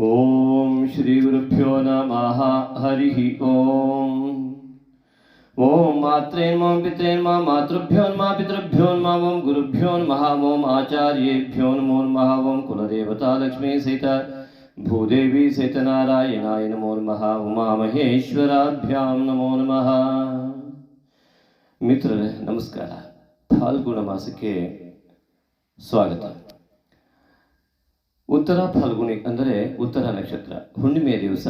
ओम श्री गुरुभ्यो नमः, हरिः ॐ ओम मात्रेन्मां पित्रेन्मा मातृभ्यो नमा, पितृभ्यो नमा ओम गुरुभ्यो नमः आचार्येभ्यो नमो नमः ओम कुलदेवता लक्ष्मी सीता, भूदेवी सीतनारायणाय नमो नमः, उमामहेश्वराभ्यां नमो नमः। मित्र नमस्कार। के स्वागत ಉತ್ತರ ಫಾಲ್ಗುಣಿ ಅಂದರೆ ಉತ್ತರ ನಕ್ಷತ್ರ. ಹುಣ್ಣಿಮೆಯ ದಿವಸ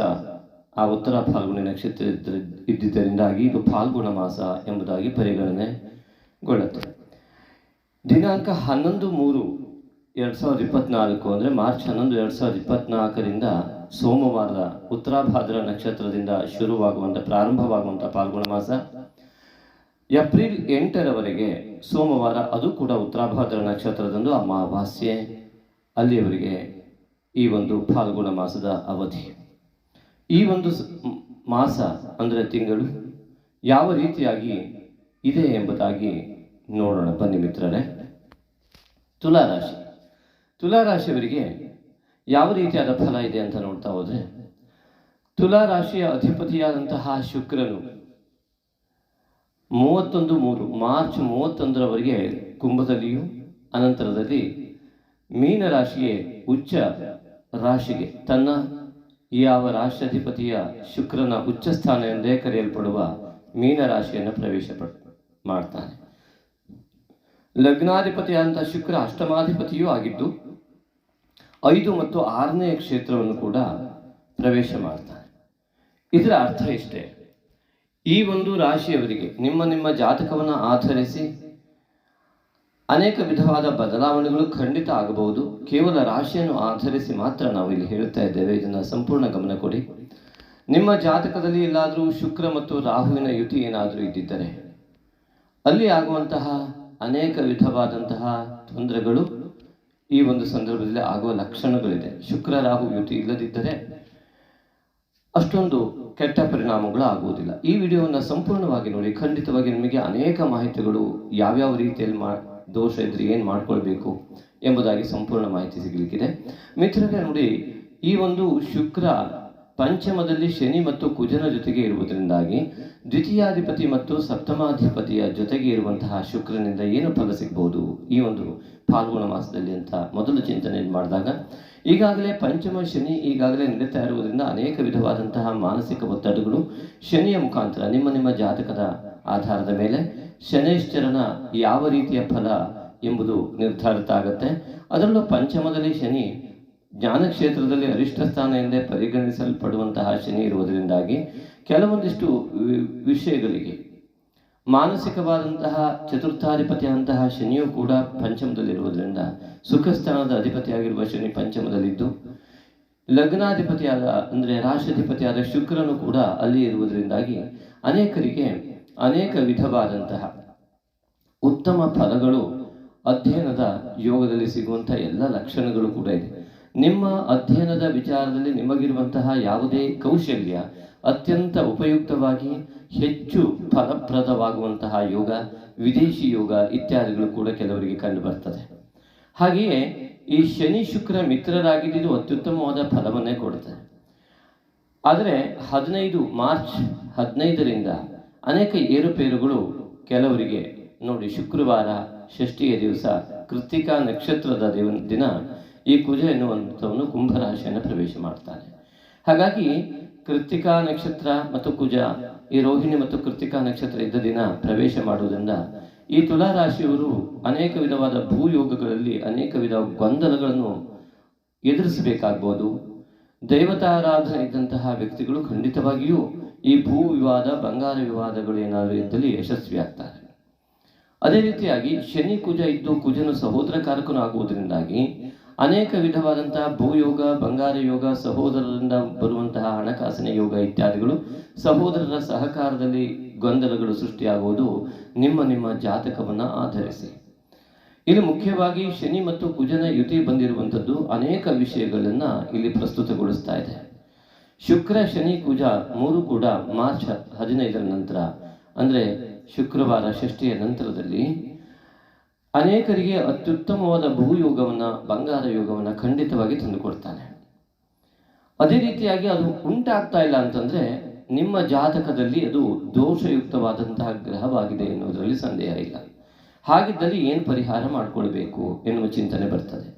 ಆ ಉತ್ತರ ಫಾಲ್ಗುಣಿ ನಕ್ಷತ್ರ ಇದ್ದ- ಇದ್ದಿದ್ದರಿಂದಾಗಿ ಇದು ಫಾಲ್ಗುಣ ಮಾಸ ಎಂಬುದಾಗಿ ಪರಿಗಣನೆಗೊಳ್ಳುತ್ತದೆ ದಿನಾಂಕ ಹನ್ನೊಂದು ಮೂರು ಎರಡು ಸಾವಿರದ ಇಪ್ಪತ್ನಾಲ್ಕು ಅಂದರೆ ಮಾರ್ಚ್ ಹನ್ನೊಂದು ಎರಡು ಸಾವಿರದ ಇಪ್ಪತ್ನಾಲ್ಕರಿಂದ ಸೋಮವಾರದ ಉತ್ತರಾಭಾದ್ರ ನಕ್ಷತ್ರದಿಂದ ಶುರುವಾಗುವಂಥ ಪ್ರಾರಂಭವಾಗುವಂಥ ಫಾಲ್ಗುಣ ಮಾಸ. ಏಪ್ರಿಲ್ ಎಂಟರವರೆಗೆ ಸೋಮವಾರ ಅದು ಕೂಡ ಉತ್ತರಾಭಾದ್ರ ನಕ್ಷತ್ರದಂದು ಅಮಾವಾಸ್ಯೆ. ಅಲ್ಲಿಯವರೆಗೆ ಈ ಒಂದು ಫಾಲ್ಗುಣ ಮಾಸದ ಅವಧಿ. ಈ ಒಂದು ಮಾಸ ಅಂದರೆ ತಿಂಗಳು ಯಾವ ರೀತಿಯಾಗಿ ಇದೆ ಎಂಬುದಾಗಿ ನೋಡೋಣ. ಬನ್ನಿ ಮಿತ್ರರೇ. ತುಲಾರಾಶಿ. ತುಲಾರಾಶಿಯವರಿಗೆ ಯಾವ ರೀತಿಯಾದ ಫಲ ಇದೆ ಅಂತ ನೋಡ್ತಾ ಹೋದರೆ, ತುಲಾರಾಶಿಯ ಅಧಿಪತಿಯಾದಂತಹ ಶುಕ್ರನು ಮೂವತ್ತೊಂದು ಮೂರು, ಮಾರ್ಚ್ ಮೂವತ್ತೊಂದರವರೆಗೆ ಕುಂಭದಲ್ಲಿಯೂ ಅನಂತರದಲ್ಲಿ ಮೀನರಾಶಿಗೆ ಉಚ್ಚ ರಾಶಿಗೆ. ತನ್ನ ಯಾವ ರಾಷ್ಟ್ರಾಧಿಪತಿಯ ಶುಕ್ರನ ಉಚ್ಚ ಸ್ಥಾನ ಎಂದೇ ಕರೆಯಲ್ಪಡುವ ಮೀನರಾಶಿಯನ್ನು ಪ್ರವೇಶ ಮಾಡ್ತಾನೆ. ಲಗ್ನಾಧಿಪತಿಯಾದಂಥ ಶುಕ್ರ ಅಷ್ಟಮಾಧಿಪತಿಯೂ ಆಗಿದ್ದು, ಐದು ಮತ್ತು ಆರನೇ ಕ್ಷೇತ್ರವನ್ನು ಕೂಡ ಪ್ರವೇಶ ಮಾಡ್ತಾನೆ. ಇದರ ಅರ್ಥ ಇಷ್ಟೇ. ಈ ಒಂದು ರಾಶಿಯವರಿಗೆ ನಿಮ್ಮ ನಿಮ್ಮ ಜಾತಕವನ್ನು ಆಧರಿಸಿ ಅನೇಕ ವಿಧವಾದ ಬದಲಾವಣೆಗಳು ಖಂಡಿತ ಆಗಬಹುದು. ಕೇವಲ ರಾಶಿಯನ್ನು ಆಧರಿಸಿ ಮಾತ್ರ ನಾವು ಇಲ್ಲಿ ಹೇಳ್ತಾ ಇದ್ದೇವೆ. ಇದನ್ನು ಸಂಪೂರ್ಣ ಗಮನ ಕೊಡಿ. ನಿಮ್ಮ ಜಾತಕದಲ್ಲಿ ಎಲ್ಲಾದರೂ ಶುಕ್ರ ಮತ್ತು ರಾಹುವಿನ ಯುತಿ ಏನಾದರೂ ಇದ್ದಿದ್ದರೆ, ಅಲ್ಲಿ ಆಗುವಂತಹ ಅನೇಕ ವಿಧವಾದಂತಹ ತೊಂದರೆಗಳು ಈ ಒಂದು ಸಂದರ್ಭದಲ್ಲಿ ಆಗುವ ಲಕ್ಷಣಗಳಿದೆ. ಶುಕ್ರ, ರಾಹು ಯುತಿ ಇಲ್ಲದಿದ್ದರೆ ಅಷ್ಟೊಂದು ಕೆಟ್ಟ ಪರಿಣಾಮಗಳು ಆಗುವುದಿಲ್ಲ. ಈ ವಿಡಿಯೋವನ್ನು ಸಂಪೂರ್ಣವಾಗಿ ನೋಡಿ. ಖಂಡಿತವಾಗಿ ನಿಮಗೆ ಅನೇಕ ಮಾಹಿತಿಗಳು ಯಾವ್ಯಾವ ರೀತಿಯಲ್ಲಿ ಮಾ ದೋಷ ಇದ್ರೆ ಏನು ಮಾಡ್ಕೊಳ್ಬೇಕು ಎಂಬುದಾಗಿ ಸಂಪೂರ್ಣ ಮಾಹಿತಿ ಸಿಗಲಿಕ್ಕಿದೆ. ಮಿತ್ರರೇ, ನೋಡಿ, ಈ ಒಂದು ಶುಕ್ರ ಪಂಚಮದಲ್ಲಿ ಶನಿ ಮತ್ತು ಕುಜನ ಜೊತೆಗೆ ಇರುವುದರಿಂದಾಗಿ ದ್ವಿತೀಯಾಧಿಪತಿ ಮತ್ತು ಸಪ್ತಮಾಧಿಪತಿಯ ಜೊತೆಗೆ ಇರುವಂತಹ ಶುಕ್ರನಿಂದ ಏನು ಫಲ ಸಿಗ್ಬೋದು ಈ ಒಂದು ಫಾಲ್ಗುಣ ಮಾಸದಲ್ಲಿ ಅಂತ ಮೊದಲು ಚಿಂತನೆ ಮಾಡಿದಾಗ ಈಗಾಗಲೇ ಪಂಚಮ ಶನಿ ಈಗಾಗಲೇ ನಡೀತಾ ಇರುವುದರಿಂದ ಅನೇಕ ವಿಧವಾದಂತಹ ಮಾನಸಿಕ ಒತ್ತಡಗಳು ಶನಿಯ ಮುಖಾಂತರ ನಿಮ್ಮ ನಿಮ್ಮ ಜಾತಕದ ಆಧಾರದ ಮೇಲೆ ಶನೇಶ್ವರನ ಯಾವ ರೀತಿಯ ಫಲ ಎಂಬುದು ನಿರ್ಧಾರಿತ ಆಗುತ್ತೆ ಅದರಲ್ಲೂ ಪಂಚಮದಲ್ಲಿ ಶನಿ ಜ್ಞಾನ ಕ್ಷೇತ್ರದಲ್ಲಿ ಅರಿಷ್ಟ ಸ್ಥಾನ ಎಂದೇ ಪರಿಗಣಿಸಲ್ಪಡುವಂತಹ ಶನಿ ಇರುವುದರಿಂದಾಗಿ ಕೆಲವೊಂದಿಷ್ಟು ವಿಷಯಗಳಿಗೆ ಮಾನಸಿಕವಾದಂತಹ ಚತುರ್ಥಾಧಿಪತಿಯಾದಂತಹ ಶನಿಯು ಕೂಡ ಪಂಚಮದಲ್ಲಿರುವುದರಿಂದ ಸುಖ ಸ್ಥಾನದ ಅಧಿಪತಿಯಾಗಿರುವ ಶನಿ ಪಂಚಮದಲ್ಲಿದ್ದು, ಲಗ್ನಾಧಿಪತಿಯಾದ ಅಂದರೆ ರಾಷ್ಟ್ರಾಧಿಪತಿಯಾದ ಶುಕ್ರನು ಕೂಡ ಅಲ್ಲಿ ಇರುವುದರಿಂದಾಗಿ ಅನೇಕರಿಗೆ ಅನೇಕ ವಿಧವಾದಂತಹ ಉತ್ತಮ ಫಲಗಳು ಅಧ್ಯಯನದ ಯೋಗದಲ್ಲಿ ಸಿಗುವಂತಹ ಎಲ್ಲ ಲಕ್ಷಣಗಳು ಕೂಡ ಇದೆ. ನಿಮ್ಮ ಅಧ್ಯಯನದ ವಿಚಾರದಲ್ಲಿ ನಿಮಗಿರುವಂತಹ ಯಾವುದೇ ಕೌಶಲ್ಯ ಅತ್ಯಂತ ಉಪಯುಕ್ತವಾಗಿ ಹೆಚ್ಚು ಫಲಪ್ರದವಾಗುವಂತಹ ಯೋಗ, ವಿದೇಶಿ ಯೋಗ ಇತ್ಯಾದಿಗಳು ಕೂಡ ಕೆಲವರಿಗೆ ಕಂಡು ಬರ್ತದೆ. ಹಾಗೆಯೇ ಈ ಶನಿ ಶುಕ್ರ ಮಿತ್ರರಾಗಿದ್ದು ಅತ್ಯುತ್ತಮವಾದ ಫಲವನ್ನೇ ಕೊಡುತ್ತೆ ಆದರೆ ಹದಿನೈದು ಮಾರ್ಚ್ ಹದಿನೈದರಿಂದ ಅನೇಕ ಏರುಪೇರುಗಳು ಕೆಲವರಿಗೆ ನೋಡಿ ಶುಕ್ರವಾರ ಷಷ್ಠಿಯ ದಿವಸ ಕೃತಿಕಾ ನಕ್ಷತ್ರದ ದೇವ ದಿನ ಈ ಕುಜ ಎನ್ನುವಂಥವನು ಕುಂಭರಾಶಿಯನ್ನು ಪ್ರವೇಶ ಮಾಡ್ತಾನೆ. ಹಾಗಾಗಿ ಕೃತಿಕಾ ನಕ್ಷತ್ರ ಮತ್ತು ಕುಜ ಈ ರೋಹಿಣಿ ಮತ್ತು ಕೃತಿಕಾ ನಕ್ಷತ್ರ ಇದ್ದ ದಿನ ಪ್ರವೇಶ ಮಾಡುವುದರಿಂದ ಈ ತುಲಾ ರಾಶಿಯವರು ಅನೇಕ ವಿಧವಾದ ಭೂಯೋಗಗಳಲ್ಲಿ ಅನೇಕ ವಿಧ ಗೊಂದಲಗಳನ್ನು ಎದುರಿಸಬೇಕಾಗ್ಬೋದು ದೈವತಾರಾಧನೆ ಇದ್ದಂತಹ ವ್ಯಕ್ತಿಗಳು ಖಂಡಿತವಾಗಿಯೂ ಈ ಭೂ ವಿವಾದ, ಬಂಗಾರ ವಿವಾದಗಳು ಏನಾದರೂ ಇದ್ದಲ್ಲಿ ಯಶಸ್ವಿಯಾಗ್ತಾರೆ ಅದೇ ರೀತಿಯಾಗಿ ಶನಿ ಕುಜ ಇದ್ದು ಕುಜನು ಸಹೋದರ ಕಾರಕನು ಆಗುವುದರಿಂದಾಗಿ ಅನೇಕ ವಿಧವಾದಂತಹ ಭೂಯೋಗ, ಬಂಗಾರ ಯೋಗ, ಸಹೋದರರಿಂದ ಬರುವಂತಹ ಹಣಕಾಸಿನ ಯೋಗ ಇತ್ಯಾದಿಗಳು ಸಹೋದರರ ಸಹಕಾರದಲ್ಲಿ ಗೊಂದಲಗಳು ಸೃಷ್ಟಿಯಾಗುವುದು ನಿಮ್ಮ ನಿಮ್ಮ ಜಾತಕವನ್ನು ಆಧರಿಸಿ. ಇಲ್ಲಿ ಮುಖ್ಯವಾಗಿ ಶನಿ ಮತ್ತು ಕುಜನ ಯುತಿ ಬಂದಿರುವಂಥದ್ದು ಅನೇಕ ವಿಷಯಗಳನ್ನು ಇಲ್ಲಿ ಪ್ರಸ್ತುತಗೊಳಿಸ್ತಾ ಇದೆ. ಶುಕ್ರ, ಶನಿ, ಕುಜ ಮೂರು ಕೂಡ ಮಾರ್ಚ್ ಹದಿನೈದರ ನಂತರ, ಅಂದರೆ ಶುಕ್ರವಾರ ಷಷ್ಠಿಯ ನಂತರದಲ್ಲಿ ಅನೇಕರಿಗೆ ಅತ್ಯುತ್ತಮವಾದ ಭೂಯೋಗವನ್ನು ಬಂಗಾರ ಯೋಗವನ್ನು ಖಂಡಿತವಾಗಿ ತಂದುಕೊಡ್ತಾನೆ. ಅದೇ ರೀತಿಯಾಗಿ ಅದು ಉಂಟಾಗ್ತಾ ಇಲ್ಲ ಅಂತಂದ್ರೆ ನಿಮ್ಮ ಜಾತಕದಲ್ಲಿ ಅದು ದೋಷಯುಕ್ತವಾದಂತಹ ಗ್ರಹವಾಗಿದೆ ಎನ್ನುವುದರಲ್ಲಿ ಸಂದೇಹ ಇಲ್ಲ. ಹಾಗಿದ್ದಲ್ಲಿ ಏನು ಪರಿಹಾರ ಮಾಡಿಕೊಳ್ಬೇಕು ಎನ್ನುವ ಚಿಂತನೆ ಬರ್ತದೆ.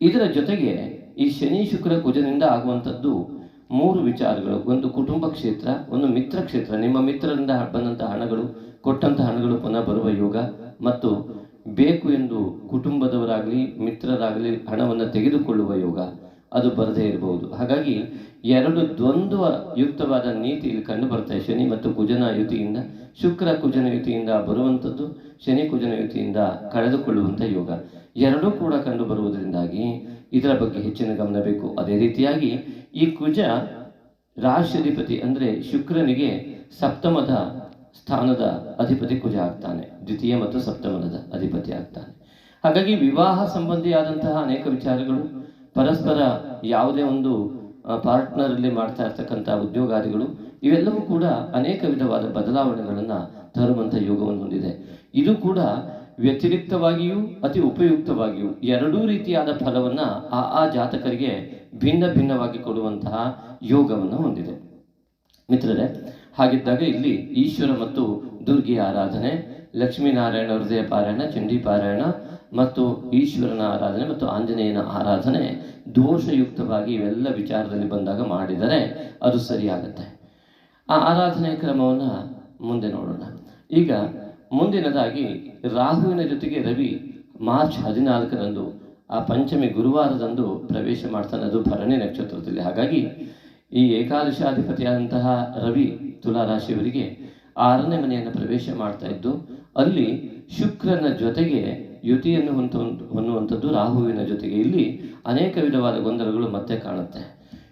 ಇದರ ಜೊತೆಗೆ ಈ ಶನಿ ಶುಕ್ರ ಕುಜದಿಂದ ಆಗುವಂಥದ್ದು ಮೂರು ವಿಚಾರಗಳು. ಒಂದು ಕುಟುಂಬ ಕ್ಷೇತ್ರ, ಒಂದು ಮಿತ್ರ ಕ್ಷೇತ್ರ. ನಿಮ್ಮ ಮಿತ್ರರಿಂದ ಬಂದಂಥ ಹಣಗಳು, ಕೊಟ್ಟಂತಹ ಹಣಗಳು ಪುನಃ ಬರುವ ಯೋಗ ಮತ್ತು ಬೇಕು ಎಂದು ಕುಟುಂಬದವರಾಗಲಿ, ಮಿತ್ರರಾಗಲಿ ಹಣವನ್ನು ತೆಗೆದುಕೊಳ್ಳುವ ಯೋಗ ಅದು ಬರದೇ ಇರಬಹುದು. ಹಾಗಾಗಿ ಎರಡು ದ್ವಂದ್ವ ಯುಕ್ತವಾದ ನೀತಿ ಇಲ್ಲಿ ಕಂಡು ಬರ್ತದೆ ಶನಿ ಮತ್ತು ಕುಜನ ಯುತಿಯಿಂದ, ಶುಕ್ರ ಕುಜನ ಯುತಿಯಿಂದ ಬರುವಂಥದ್ದು, ಶನಿ ಕುಜನ ಯುತಿಯಿಂದ ಕಳೆದುಕೊಳ್ಳುವಂಥ ಯೋಗ. ಎರಡೂ ಕೂಡ ಕಂಡು ಬರುವುದರಿಂದಾಗಿ ಇದರ ಬಗ್ಗೆ ಹೆಚ್ಚಿನ ಗಮನ ಬೇಕು. ಅದೇ ರೀತಿಯಾಗಿ ಈ ಕುಜ ರಾಶಿಧಿಪತಿ ಅಂದರೆ ಶುಕ್ರನಿಗೆ ಸಪ್ತಮದ ಸ್ಥಾನದ ಅಧಿಪತಿ ಕುಜ ಆಗ್ತಾನೆ, ದ್ವಿತೀಯ ಮತ್ತು ಸಪ್ತಮನದ ಅಧಿಪತಿ ಆಗ್ತಾನೆ. ಹಾಗಾಗಿ ವಿವಾಹ ಸಂಬಂಧಿಯಾದಂತಹ ಅನೇಕ ವಿಚಾರಗಳು ಪರಸ್ಪರ ಯಾವುದೇ ಒಂದು ಪಾರ್ಟ್ನರಲ್ಲಿ ಮಾಡ್ತಾ ಇರ್ತಕ್ಕಂಥ ಉದ್ಯೋಗಾದಿಗಳು, ಇವೆಲ್ಲವೂ ಕೂಡ ಅನೇಕ ವಿಧವಾದ ಬದಲಾವಣೆಗಳನ್ನು ತರುವಂಥ ಯೋಗವನ್ನು ಹೊಂದಿದೆ. ಇದು ಕೂಡ ವ್ಯತಿರಿಕ್ತವಾಗಿಯೂ ಅತಿ ಉಪಯುಕ್ತವಾಗಿಯೂ ಎರಡೂ ರೀತಿಯಾದ ಫಲವನ್ನು ಆ ಆ ಜಾತಕರಿಗೆ ಭಿನ್ನ ಭಿನ್ನವಾಗಿ ಕೊಡುವಂತಹ ಯೋಗವನ್ನು ಹೊಂದಿದೆ. ಮಿತ್ರರೇ, ಹಾಗಿದ್ದಾಗ ಇಲ್ಲಿ ಈಶ್ವರ ಮತ್ತು ದುರ್ಗೆಯ ಆರಾಧನೆ, ಲಕ್ಷ್ಮೀನಾರಾಯಣ ಹೃದಯ ಪಾರಾಯಣ ಚಂಡಿ ಪಾರಾಯಣ ಮತ್ತು ಈಶ್ವರನ ಆರಾಧನೆ ಮತ್ತು ಆಂಜನೇಯನ ಆರಾಧನೆ ದೋಷಯುಕ್ತವಾಗಿ ಇವೆಲ್ಲ ವಿಚಾರದಲ್ಲಿ ಬಂದಾಗ ಮಾಡಿದರೆ ಅದು ಸರಿಯಾಗುತ್ತೆ. ಆ ಆರಾಧನೆ ಕ್ರಮವನ್ನು ಮುಂದೆ ನೋಡೋಣ. ಈಗ ಮುಂದಿನದಾಗಿ ರಾಹುವಿನ ಜೊತೆಗೆ ರವಿ ಮಾರ್ಚ್ ಹದಿನಾಲ್ಕರಂದು ಆ ಪಂಚಮಿ ಗುರುವಾರದಂದು ಪ್ರವೇಶ ಮಾಡ್ತಾನೆ. ಅದು ಭರಣಿ ನಕ್ಷತ್ರದಲ್ಲಿ. ಹಾಗಾಗಿ ಈ ಏಕಾದಶಾಧಿಪತಿಯಾದಂತಹ ರವಿ ತುಲಾ ರಾಶಿಯವರಿಗೆ ಆರನೇ ಮನೆಯನ್ನು ಪ್ರವೇಶ ಮಾಡ್ತಾ ಇದ್ದು, ಅಲ್ಲಿ ಶುಕ್ರನ ಜೊತೆಗೆ ಯುತಿಯನ್ನು ಹೊಂದ ಹೊನ್ನುವಂಥದ್ದು ರಾಹುವಿನ ಜೊತೆಗೆ. ಇಲ್ಲಿ ಅನೇಕ ವಿಧವಾದ ಗೊಂದಲಗಳು ಮತ್ತೆ ಕಾಣುತ್ತೆ.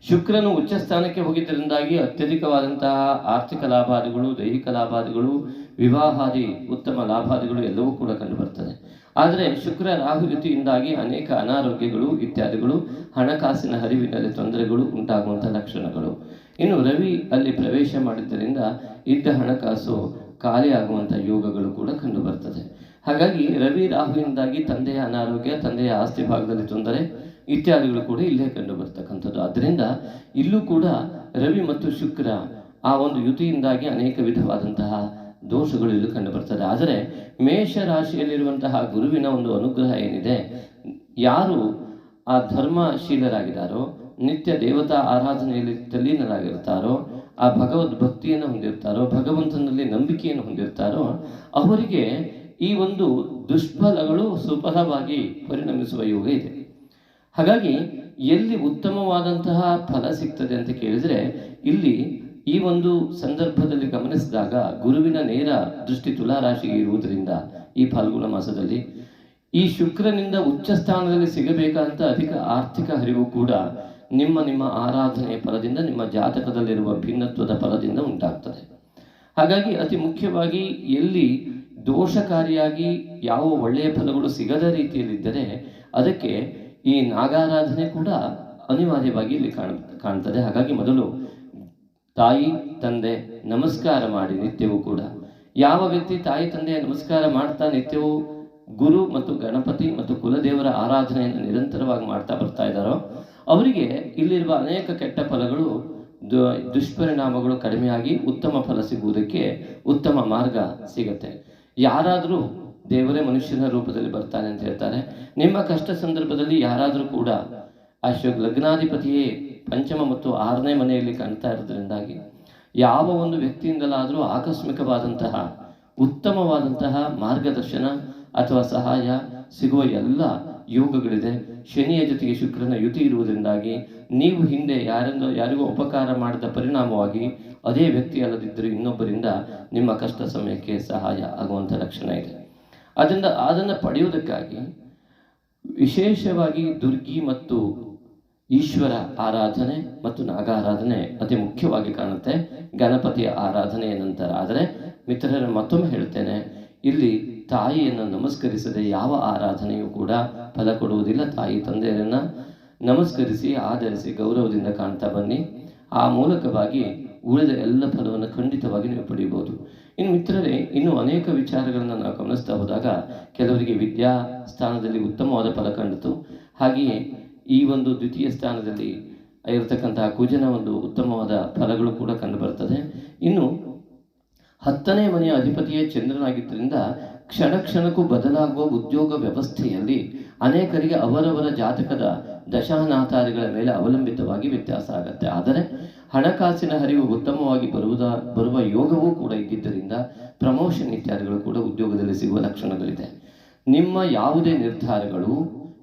ಶುಕ್ರನು ಉಚ್ಚ ಸ್ಥಾನಕ್ಕೆ ಹೋಗಿದ್ದರಿಂದಾಗಿ ಅತ್ಯಧಿಕವಾದಂತಹ ಆರ್ಥಿಕ ಲಾಭಾದಿಗಳು, ದೈಹಿಕ ಲಾಭಾದಿಗಳು, ವಿವಾಹಾದಿ ಉತ್ತಮ ಲಾಭಾದಿಗಳು ಎಲ್ಲವೂ ಕೂಡ ಕಂಡುಬರ್ತದೆ ಆದರೆ ಶುಕ್ರ ರಾಹು ಋತುವಿನಿಂದಾಗಿ ಅನೇಕ ಅನಾರೋಗ್ಯಗಳು ಇತ್ಯಾದಿಗಳು, ಹಣಕಾಸಿನ ಹರಿವಿನಲ್ಲಿ ತೊಂದರೆಗಳು ಉಂಟಾಗುವಂಥ ಲಕ್ಷಣಗಳು. ಇನ್ನು ರವಿ ಅಲ್ಲಿ ಪ್ರವೇಶ ಮಾಡಿದ್ದರಿಂದ ಇದ್ದ ಹಣಕಾಸು ಖಾಲಿಯಾಗುವಂಥ ಯೋಗಗಳು ಕೂಡ ಕಂಡು ಬರ್ತದೆ ಹಾಗಾಗಿ ರವಿ ರಾಹುವಿನಿಂದಾಗಿ ತಂದೆಯ ಅನಾರೋಗ್ಯ, ತಂದೆಯ ಆಸ್ತಿ ಭಾಗದಲ್ಲಿ ತೊಂದರೆ ಇತ್ಯಾದಿಗಳು ಕೂಡ ಇಲ್ಲೇ ಕಂಡು ಬರ್ತಕ್ಕಂಥದ್ದು ಆದ್ದರಿಂದ ಇಲ್ಲೂ ಕೂಡ ರವಿ ಮತ್ತು ಶುಕ್ರ ಆ ಒಂದು ಯುತಿಯಿಂದಾಗಿ ಅನೇಕ ವಿಧವಾದಂತಹ ದೋಷಗಳು ಇಲ್ಲಿ ಕಂಡು ಬರ್ತದೆ ಆದರೆ ಮೇಷ ರಾಶಿಯಲ್ಲಿರುವಂತಹ ಗುರುವಿನ ಒಂದು ಅನುಗ್ರಹ ಏನಿದೆ? ಯಾರು ಆ ಧರ್ಮಶೀಲರಾಗಿದ್ದಾರೋ, ನಿತ್ಯ ದೇವತಾ ಆರಾಧನೆಯಲ್ಲಿ ತಲ್ಲೀನರಾಗಿರ್ತಾರೋ, ಆ ಭಗವದ್ ಭಕ್ತಿಯನ್ನು ಹೊಂದಿರ್ತಾರೋ, ಭಗವಂತನಲ್ಲಿ ನಂಬಿಕೆಯನ್ನು ಹೊಂದಿರ್ತಾರೋ, ಅವರಿಗೆ ಈ ಒಂದು ದುಷ್ಫಲಗಳು ಸುಫಲವಾಗಿ ಪರಿಣಮಿಸುವ ಯೋಗ ಇದೆ. ಹಾಗಾಗಿ ಎಲ್ಲಿ ಉತ್ತಮವಾದಂತಹ ಫಲ ಸಿಗ್ತದೆ ಅಂತ ಕೇಳಿದರೆ, ಇಲ್ಲಿ ಈ ಒಂದು ಸಂದರ್ಭದಲ್ಲಿ ಗಮನಿಸಿದಾಗ ಗುರುವಿನ ನೇರ ದೃಷ್ಟಿ ತುಲಾರಾಶಿಗೆ ಇರುವುದರಿಂದ ಈ ಫಾಲ್ಗುಣ ಮಾಸದಲ್ಲಿ ಈ ಶುಕ್ರನಿಂದ ಉಚ್ಚ ಸ್ಥಾನದಲ್ಲಿ ಸಿಗಬೇಕಾದಂಥ ಅಧಿಕ ಆರ್ಥಿಕ ಹರಿವು ಕೂಡ ನಿಮ್ಮ ನಿಮ್ಮ ಆರಾಧನೆಯ ಫಲದಿಂದ, ನಿಮ್ಮ ಜಾತಕದಲ್ಲಿರುವ ಭಿನ್ನತ್ವದ ಫಲದಿಂದ ಉಂಟಾಗ್ತದೆ. ಹಾಗಾಗಿ ಅತಿ ಮುಖ್ಯವಾಗಿ ಎಲ್ಲಿ ದೋಷಕಾರಿಯಾಗಿ ಯಾವ ಒಳ್ಳೆಯ ಫಲಗಳು ಸಿಗದ ರೀತಿಯಲ್ಲಿದ್ದರೆ ಅದಕ್ಕೆ ಈ ನಾಗಾರಾಧನೆ ಕೂಡ ಅನಿವಾರ್ಯವಾಗಿ ಇಲ್ಲಿ ಕಾಣ, ಕಾಣ್ತದೆ. ಹಾಗಾಗಿ ಮೊದಲು ತಾಯಿ, ತಂದೆ ನಮಸ್ಕಾರ ಮಾಡಿ ನಿತ್ಯವೂ ಕೂಡ. ಯಾವ ವ್ಯಕ್ತಿ ತಾಯಿ, ತಂದೆಯ ನಮಸ್ಕಾರ ಮಾಡ್ತಾ ನಿತ್ಯವೂ ಗುರು ಮತ್ತು ಗಣಪತಿ ಮತ್ತು ಕುಲದೇವರ ಆರಾಧನೆಯನ್ನು ನಿರಂತರವಾಗಿ ಮಾಡ್ತಾ ಬರ್ತಾ ಇದ್ದಾರೋ, ಅವರಿಗೆ ಇಲ್ಲಿರುವ ಅನೇಕ ಕೆಟ್ಟ ಫಲಗಳು ದುಷ್ಪರಿಣಾಮಗಳು ಕಡಿಮೆಯಾಗಿ ಉತ್ತಮ ಫಲ ಸಿಗುವುದಕ್ಕೆ ಉತ್ತಮ ಮಾರ್ಗ ಸಿಗತ್ತೆ. ಯಾರಾದರೂ ದೇವರೇ ಮನುಷ್ಯನ ರೂಪದಲ್ಲಿ ಬರ್ತಾನೆ ಅಂತ ಹೇಳ್ತಾರೆ. ನಿಮ್ಮ ಕಷ್ಟ ಸಂದರ್ಭದಲ್ಲಿ ಯಾರಾದರೂ ಕೂಡ ಅಶೋಕ್ ಲಗ್ನಾಧಿಪತಿಯೇ ಪಂಚಮ ಮತ್ತು ಆರನೇ ಮನೆಯಲ್ಲಿ ಕಾಣ್ತಾ ಇರೋದ್ರಿಂದಾಗಿ ಯಾವ ಒಂದು ವ್ಯಕ್ತಿಯಿಂದಲಾದರೂ ಆಕಸ್ಮಿಕವಾದಂತಹ, ಉತ್ತಮವಾದಂತಹ ಮಾರ್ಗದರ್ಶನ ಅಥವಾ ಸಹಾಯ ಸಿಗುವ ಎಲ್ಲ ಯೋಗಗಳಿದೆ. ಶನಿಯ ಜೊತೆಗೆ ಶುಕ್ರನ ಯುತಿ ಇರುವುದರಿಂದಾಗಿ ನೀವು ಹಿಂದೆ ಯಾರಿಂದ, ಯಾರಿಗೂ ಉಪಕಾರ ಮಾಡಿದ ಪರಿಣಾಮವಾಗಿ ಅದೇ ವ್ಯಕ್ತಿ ಅಲ್ಲದಿದ್ದರೂ ಇನ್ನೊಬ್ಬರಿಂದ ನಿಮ್ಮ ಕಷ್ಟ ಸಮಯಕ್ಕೆ ಸಹಾಯ ಆಗುವಂಥ ಲಕ್ಷಣ ಇದೆ. ಅದರಿಂದ ಅದನ್ನು ಪಡೆಯುವುದಕ್ಕಾಗಿ ವಿಶೇಷವಾಗಿ ದುರ್ಗಿ ಮತ್ತು ಈಶ್ವರ ಆರಾಧನೆ ಮತ್ತು ನಾಗಾರಾಧನೆ ಅತಿ ಮುಖ್ಯವಾಗಿ ಕಾಣುತ್ತೆ. ಗಣಪತಿಯ ಆರಾಧನೆಯ ನಂತರ ಆದರೆ ಮಿತ್ರರ ಮತ್ತೊಮ್ಮೆ ಹೇಳ್ತೇನೆ ಇಲ್ಲಿ ತಾಯಿಯನ್ನು ನಮಸ್ಕರಿಸದೆ ಯಾವ ಆರಾಧನೆಯೂ ಕೂಡ ಫಲ ಕೊಡುವುದಿಲ್ಲ. ತಾಯಿ ತಂದೆಯರನ್ನ ನಮಸ್ಕರಿಸಿ ಆಧರಿಸಿ ಗೌರವದಿಂದ ಕಾಣ್ತಾ ಬನ್ನಿ. ಆ ಮೂಲಕವಾಗಿ ಉಳಿದ ಎಲ್ಲ ಫಲವನ್ನು ಖಂಡಿತವಾಗಿ ನೀವು ಪಡೆಯಬಹುದು. ಇನ್ನು ಮಿತ್ರರೇ, ಇನ್ನು ಅನೇಕ ವಿಚಾರಗಳನ್ನು ನಾವು ಗಮನಿಸ್ತಾ ಹೋದಾಗ ಕೆಲವರಿಗೆ ವಿದ್ಯಾ ಸ್ಥಾನದಲ್ಲಿ ಉತ್ತಮವಾದ ಫಲ ಕಂಡಿತು. ಹಾಗೆಯೇ ಈ ಒಂದು ದ್ವಿತೀಯ ಸ್ಥಾನದಲ್ಲಿ ಇರತಕ್ಕಂತಹ ಕುಜನ ಒಂದು ಉತ್ತಮವಾದ ಫಲಗಳು ಕೂಡ ಕಂಡುಬರ್ತದೆ. ಇನ್ನು ಹತ್ತನೇ ಮನೆಯ ಅಧಿಪತಿಯೇ ಚಂದ್ರನಾಗಿದ್ದರಿಂದ ಕ್ಷಣ ಕ್ಷಣಕ್ಕೂ ಬದಲಾಗುವ ಉದ್ಯೋಗ ವ್ಯವಸ್ಥೆಯಲ್ಲಿ ಅನೇಕರಿಗೆ ಅವರವರ ಜಾತಕದ ದಶಾನಾತಾರಿಗಳ ಮೇಲೆ ಅವಲಂಬಿತವಾಗಿ ವ್ಯತ್ಯಾಸ ಆಗುತ್ತೆ. ಆದರೆ ಹಣಕಾಸಿನ ಹರಿವು ಉತ್ತಮವಾಗಿ ಬರುವುದ, ಬರುವ ಯೋಗವೂ ಕೂಡ ಇದ್ದಿದ್ದರಿಂದ ಪ್ರಮೋಷನ್ ಇತ್ಯಾದಿಗಳು ಕೂಡ ಉದ್ಯೋಗದಲ್ಲಿ ಸಿಗುವ ಲಕ್ಷಣಗಳಿದೆ. ನಿಮ್ಮ ಯಾವುದೇ ನಿರ್ಧಾರಗಳು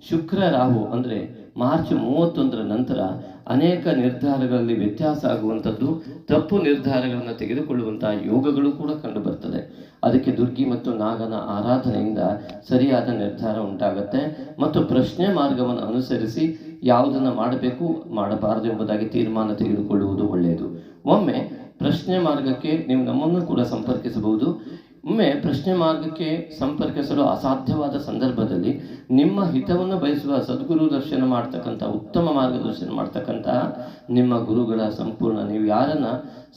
ಶುಕ್ರ, ರಾಹು ಅಂದರೆ ಮಾರ್ಚ್ ಮೂವತ್ತೊಂದರ ನಂತರ ಅನೇಕ ನಿರ್ಧಾರಗಳಲ್ಲಿ ವ್ಯತ್ಯಾಸ ಆಗುವಂಥದ್ದು, ತಪ್ಪು ನಿರ್ಧಾರಗಳನ್ನು ತೆಗೆದುಕೊಳ್ಳುವಂತಹ ಯೋಗಗಳು ಕೂಡ ಕಂಡು ಬರ್ತದೆ. ಅದಕ್ಕೆ ದುರ್ಗಿ ಮತ್ತು ನಾಗನ ಆರಾಧನೆಯಿಂದ ಸರಿಯಾದ ನಿರ್ಧಾರ ಉಂಟಾಗುತ್ತೆ. ಮತ್ತು ಪ್ರಶ್ನೆ ಮಾರ್ಗವನ್ನು ಅನುಸರಿಸಿ ಯಾವುದನ್ನು ಮಾಡಬೇಕು, ಮಾಡಬಾರದು ಎಂಬುದಾಗಿ ತೀರ್ಮಾನ ತೆಗೆದುಕೊಳ್ಳುವುದು ಒಳ್ಳೆಯದು. ಒಮ್ಮೆ ಪ್ರಶ್ನೆ ಮಾರ್ಗಕ್ಕೆ ನೀವು ನಮ್ಮನ್ನು ಕೂಡ ಸಂಪರ್ಕಿಸಬಹುದು. ಒಮ್ಮೆ ಪ್ರಶ್ನೆ ಮಾರ್ಗಕ್ಕೆ ಸಂಪರ್ಕಿಸಲು ಅಸಾಧ್ಯವಾದ ಸಂದರ್ಭದಲ್ಲಿ ನಿಮ್ಮ ಹಿತವನ್ನು ಬಯಸುವ ಸದ್ಗುರು ದರ್ಶನ ಮಾಡ್ತಕ್ಕಂಥ, ಉತ್ತಮ ಮಾರ್ಗದರ್ಶನ ಮಾಡ್ತಕ್ಕಂತಹ ನಿಮ್ಮ ಗುರುಗಳ ಸಂಪೂರ್ಣ, ನೀವು ಯಾರನ್ನ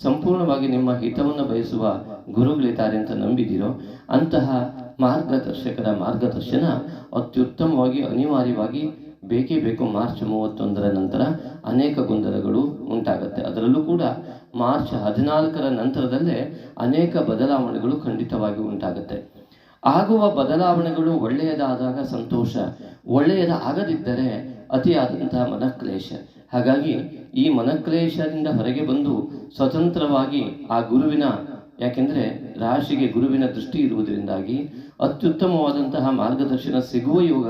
ಸಂಪೂರ್ಣವಾಗಿ ನಿಮ್ಮ ಹಿತವನ್ನು ಬಯಸುವ ಗುರುಗಳಿದ್ದಾರೆ ಅಂತ ನಂಬಿದಿರೋ ಅಂತಹ ಮಾರ್ಗದರ್ಶಕರ ಮಾರ್ಗದರ್ಶನ ಅತ್ಯುತ್ತಮವಾಗಿ, ಅನಿವಾರ್ಯವಾಗಿ ಬೇಕೇ ಬೇಕು ಮಾರ್ಚ್ ಮೂವತ್ತೊಂದರ ನಂತರ ಅನೇಕ ಗೊಂದಲಗಳು ಉಂಟಾಗುತ್ತೆ. ಅದರಲ್ಲೂ ಕೂಡ ಮಾರ್ಚ್ ಹದಿನಾಲ್ಕರ ನಂತರದಲ್ಲೇ ಅನೇಕ ಬದಲಾವಣೆಗಳು ಖಂಡಿತವಾಗಿ ಉಂಟಾಗುತ್ತೆ. ಆಗುವ ಬದಲಾವಣೆಗಳು ಒಳ್ಳೆಯದಾದಾಗ ಸಂತೋಷ, ಒಳ್ಳೆಯದ ಆಗದಿದ್ದರೆ ಅತಿಯಾದಂತಹ ಮನಕ್ಲೇಶ. ಹಾಗಾಗಿ ಈ ಮನಕ್ಲೇಶದಿಂದ ಹೊರಗೆ ಬಂದು ಸ್ವತಂತ್ರವಾಗಿ ಆ ಗುರುವಿನ, ಯಾಕೆಂದರೆ ರಾಶಿಗೆ ಗುರುವಿನ ದೃಷ್ಟಿ ಇರುವುದರಿಂದಾಗಿ ಅತ್ಯುತ್ತಮವಾದಂತಹ ಮಾರ್ಗದರ್ಶನ ಸಿಗುವ ಯೋಗ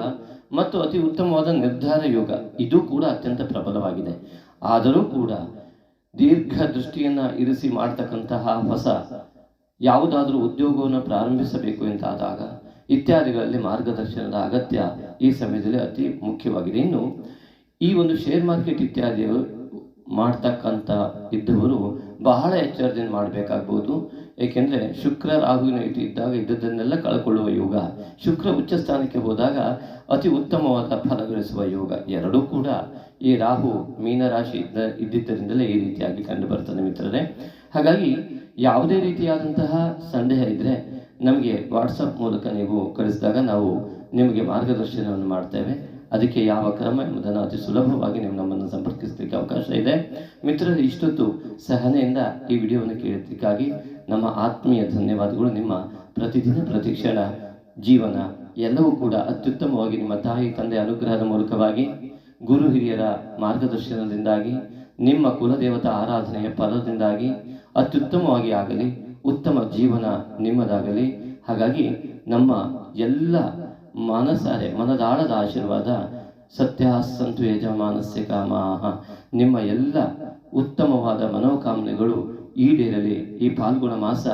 ಮತ್ತು ಅತಿ ಉತ್ತಮವಾದ ನಿರ್ಧಾರ ಯೋಗ. ಇದು ಕೂಡ ಅತ್ಯಂತ ಪ್ರಬಲವಾಗಿದೆ. ಆದರೂ ಕೂಡ ದೀರ್ಘ ದೃಷ್ಟಿಯನ್ನು ಇರಿಸಿ ಮಾಡ್ತಕ್ಕಂತಹ ಹೊಸ ಯಾವುದಾದರೂ ಉದ್ಯೋಗವನ್ನು ಪ್ರಾರಂಭಿಸಬೇಕು ಎಂತಾದಾಗ ಇತ್ಯಾದಿಗಳಲ್ಲಿ ಮಾರ್ಗದರ್ಶನದ ಅಗತ್ಯ ಈ ಸಮಯದಲ್ಲಿ ಅತಿ ಮುಖ್ಯವಾಗಿದೆ. ಇನ್ನು ಈ ಒಂದು ಶೇರ್ ಮಾರ್ಕೆಟ್ ಇತ್ಯಾದಿ ಮಾಡ್ತಕ್ಕಂಥ ಇದ್ದವರು ಬಹಳ ಎಚ್ಚರದಿಂದ ಮಾಡಬೇಕಾಗ್ಬೋದು. ಏಕೆಂದರೆ ಶುಕ್ರ ರಾಹುವಿನ ಇಟ್ಟು ಇದ್ದಾಗ ಇದ್ದದ್ದನ್ನೆಲ್ಲ ಕಳ್ಕೊಳ್ಳುವ ಯೋಗ, ಶುಕ್ರ ಉಚ್ಚ ಸ್ಥಾನಕ್ಕೆ ಹೋದಾಗ ಅತಿ ಉತ್ತಮವಾದ ಫಲ ಗಳಿಸುವ ಯೋಗ ಎರಡೂ ಕೂಡ ಈ ರಾಹು ಮೀನರಾಶಿ ಇದ್ದ ಇದ್ದಿದ್ದರಿಂದಲೇ ಈ ರೀತಿಯಾಗಿ ಕಂಡು ಬರ್ತದೆ ಮಿತ್ರರೇ. ಹಾಗಾಗಿ ಯಾವುದೇ ರೀತಿಯಾದಂತಹ ಸಂದೇಹ ಇದ್ದರೆ ನಮಗೆ ವಾಟ್ಸಪ್ ಮೂಲಕ ನೀವು ಕಳಿಸಿದಾಗ ನಾವು ನಿಮಗೆ ಮಾರ್ಗದರ್ಶನವನ್ನು ಮಾಡ್ತೇವೆ. ಅದಕ್ಕೆ ಯಾವ ಕ್ರಮ ಎಂಬುದನ್ನು ಅತಿ ಸುಲಭವಾಗಿ ನೀವು ನಮ್ಮನ್ನು ಸಂಪರ್ಕಿಸಲಿಕ್ಕೆ ಅವಕಾಶ ಇದೆ. ಮಿತ್ರರು, ಇಷ್ಟೊತ್ತು ಸಹನೆಯಿಂದ ಈ ವಿಡಿಯೋವನ್ನು ಕೇಳಿದ್ದಕ್ಕಾಗಿ ನಮ್ಮ ಆತ್ಮೀಯ ಧನ್ಯವಾದಗಳು. ನಿಮ್ಮ ಪ್ರತಿದಿನ ಪ್ರತಿಕ್ಷಣ ಜೀವನ ಎಲ್ಲವೂ ಕೂಡ ಅತ್ಯುತ್ತಮವಾಗಿ ನಿಮ್ಮ ತಾಯಿ, ತಂದೆ ಅನುಗ್ರಹದ ಮೂಲಕವಾಗಿ, ಗುರು ಹಿರಿಯರ ಮಾರ್ಗದರ್ಶನದಿಂದಾಗಿ, ನಿಮ್ಮ ಕುಲದೇವತಾ ಆರಾಧನೆಯ ಫಲದಿಂದಾಗಿ ಅತ್ಯುತ್ತಮವಾಗಿ ಆಗಲಿ, ಉತ್ತಮ ಜೀವನ ನಿಮ್ಮದಾಗಲಿ. ಹಾಗಾಗಿ ನಮ್ಮ ಎಲ್ಲ ಮನಸಾರೆ, ಮನದಾಳದ ಆಶೀರ್ವಾದ ಸತ್ಯ ಸಂತು ಯಜಮಾನಸ್ಯ ಕಾಮಾಹ. ನಿಮ್ಮ ಎಲ್ಲ ಉತ್ತಮವಾದ ಮನೋಕಾಮನೆಗಳು ಈಡೇರಲಿ. ಈ ಪಾಲ್ಗುಣ ಮಾಸ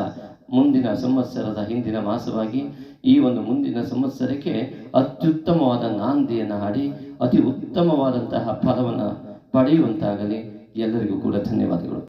ಮುಂದಿನ ಸಂವತ್ಸರದ ಹಿಂದಿನ ಮಾಸವಾಗಿ ಈ ಒಂದು ಮುಂದಿನ ಸಂವತ್ಸರಕ್ಕೆ ಅತ್ಯುತ್ತಮವಾದ ನಾಂದಿಯನ್ನು ಹಾಡಿ, ಅತಿ ಉತ್ತಮವಾದಂತಹ ಫಲವನ್ನು ಪಡೆಯುವಂತಾಗಲಿ. ಎಲ್ಲರಿಗೂ ಕೂಡ ಧನ್ಯವಾದಗಳು.